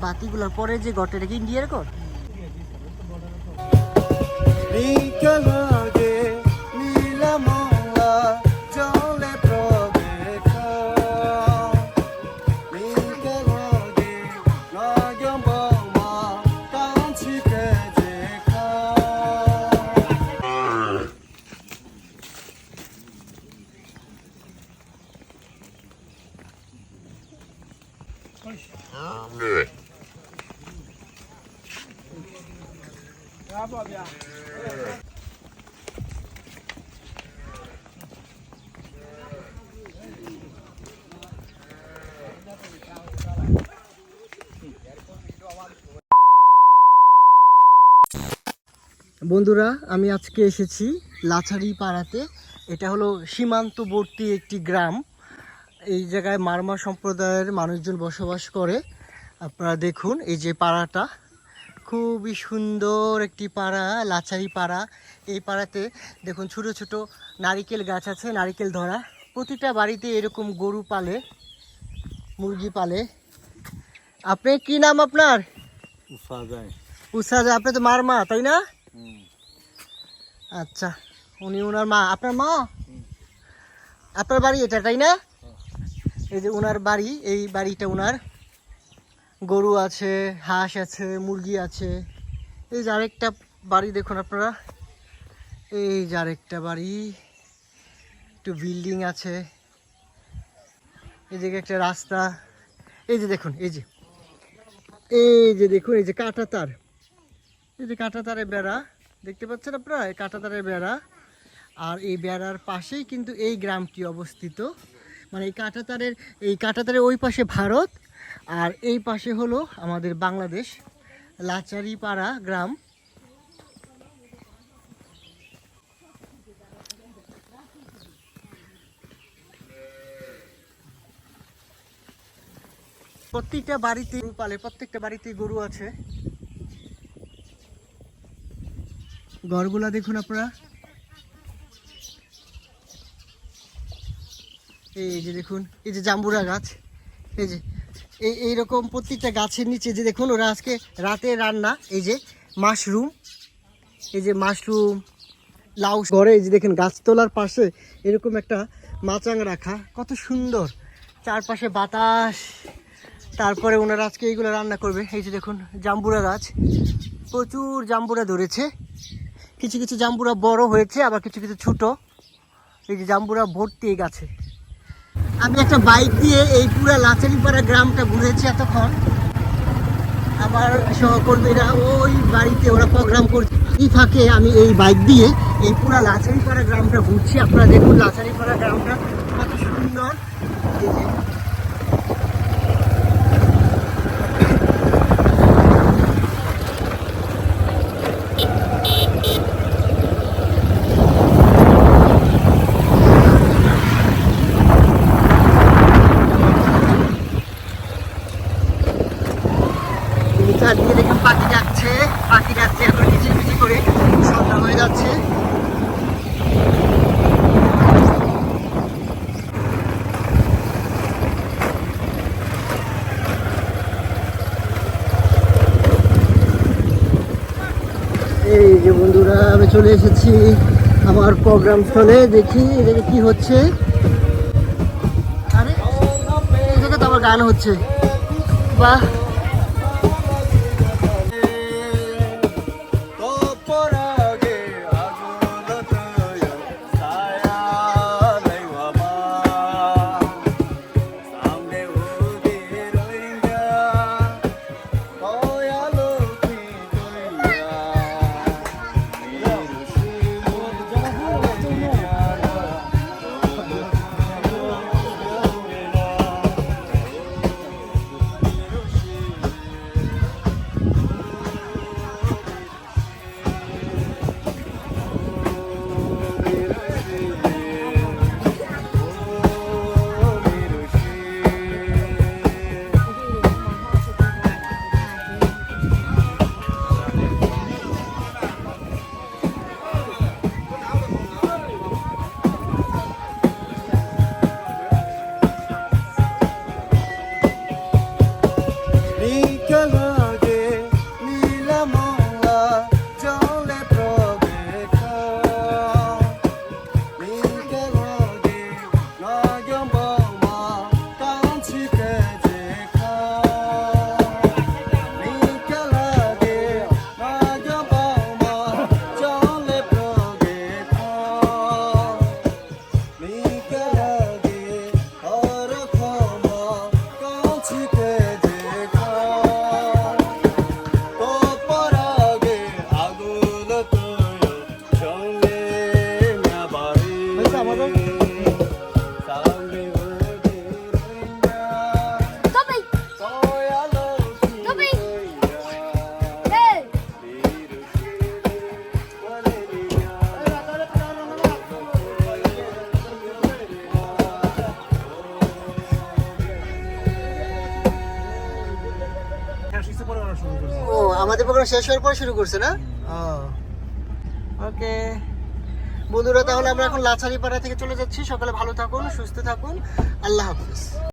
বাতিগুলোর পরে যে ঘরটা এটা কি ইন্ডিয়ার ঘর বন্ধুরা আমি আজকে এসেছি লাছাড়ি পাড়াতে এটা হলো সীমান্তবর্তী একটি গ্রাম। এই জায়গায় মারমা সম্প্রদায়ের মানুষজন বসবাস করে। আপনারা দেখুন এই যে পাড়াটা। খুবই সুন্দর একটি পাড়া লাচারি পাড়া। এই পাড়াতে দেখুন ছোট ছোট নারিকেল গাছ আছে নারিকেল ধরা। প্রতিটা বাড়িতে এরকম গরু পালে মুরগি পালে। আপনি কি নাম আপনার? উফা যায়। উষা আপনি তো মার মা তাই না? আচ্ছা উনি ওনার মা। আপনার মা? আপনার বাড়ি এটা তাই না? এই যে ওনার বাড়ি, এই বাড়িটা ওনার গরু আছে, হাঁস আছে, মুরগি আছে। এই যে আরেকটা বাড়ি দেখুন আপনারা। এই যে আরেকটা বাড়ি। একটু বিল্ডিং আছে। এদিকে একটা রাস্তা। এই যে দেখুন, এই যে। এই যে দেখুন, এই যে কাঁটা তার এই যে কাঁটা তারের বেড়া। দেখতে পাচ্ছেন আপনারা? এই কাঁটা বেড়া। আর এই বেড়ার পাশেই কিন্তু এই গ্রামটি অবস্থিত। মানে এই কাঁটাতারের, এই কাঁটা তারের ওই পাশে ভারত আর এই পাশে হলো আমাদের বাংলাদেশ, লাচারিপাড়া গ্রাম। প্রত্যেকটা বাড়িতে গরু পালে, প্রত্যেকটা বাড়িতেই গরু আছে। ঘরগুলা দেখুন আপনারা। এই যে দেখুন, এই যে জাম্বুরা গাছ, এই যে, এই, এইরকম প্রত্যেকটা গাছের নিচে যে দেখুন, ওরা আজকে রাতে রান্না, এই যে মাশরুম, এই যে মাশরুম, লাউ ঘরে এই যে দেখেন, গাছ তোলার পাশে এরকম একটা মাচাং রাখা, কত সুন্দর। চারপাশে বাতাস, তারপরে ওনারা আজকে এইগুলো রান্না করবে। এই যে দেখুন, জাম্বুরা গাছ, প্রচুর জাম্বুরা ধরেছে। কিছু কিছু জাম্বুরা বড় হয়েছে, আবার কিছু কিছু ছোট। এই যে জাম্বুরা ভর্তি এই গাছে। আমি একটা বাইক দিয়ে এই পুরো লাচারিপাড়া গ্রামটা ঘুরেছি এতক্ষণ। আমার সহকর্মীরা ওই বাড়িতে ওরা প্রোগ্রাম করছে। এই ফাঁকে আমি এই বাইক দিয়ে এই পুরো লাচারিপাড়া গ্রামটা ঘুরছি। আপনারা দেখুন লাচারিপাড়া গ্রামটা কত সুন্দর। এই চারদিকে দেখুন পাখি ডাকছে পাখি ডাকছে এখন কিচিরমিচি করে সন্ধ্যা হয়ে যাচ্ছে। এই যে বন্ধুরা, আমি চলে এসেছি আমার প্রোগ্রাম স্থলে, দেখি এদিকে কি হচ্ছে। আরে জায়গায় তো আমার গান হচ্ছে। বাহ! ও আমাদের প্রোগ্রাম শেষ হওয়ার পর শুরু করছে না? ওকে বন্ধুরা তাহলে আমরা এখন লাছারি পাড়া থেকে চলে যাচ্ছি। সকালে ভালো থাকুন সুস্থ থাকুন। আল্লাহ হাফিজ।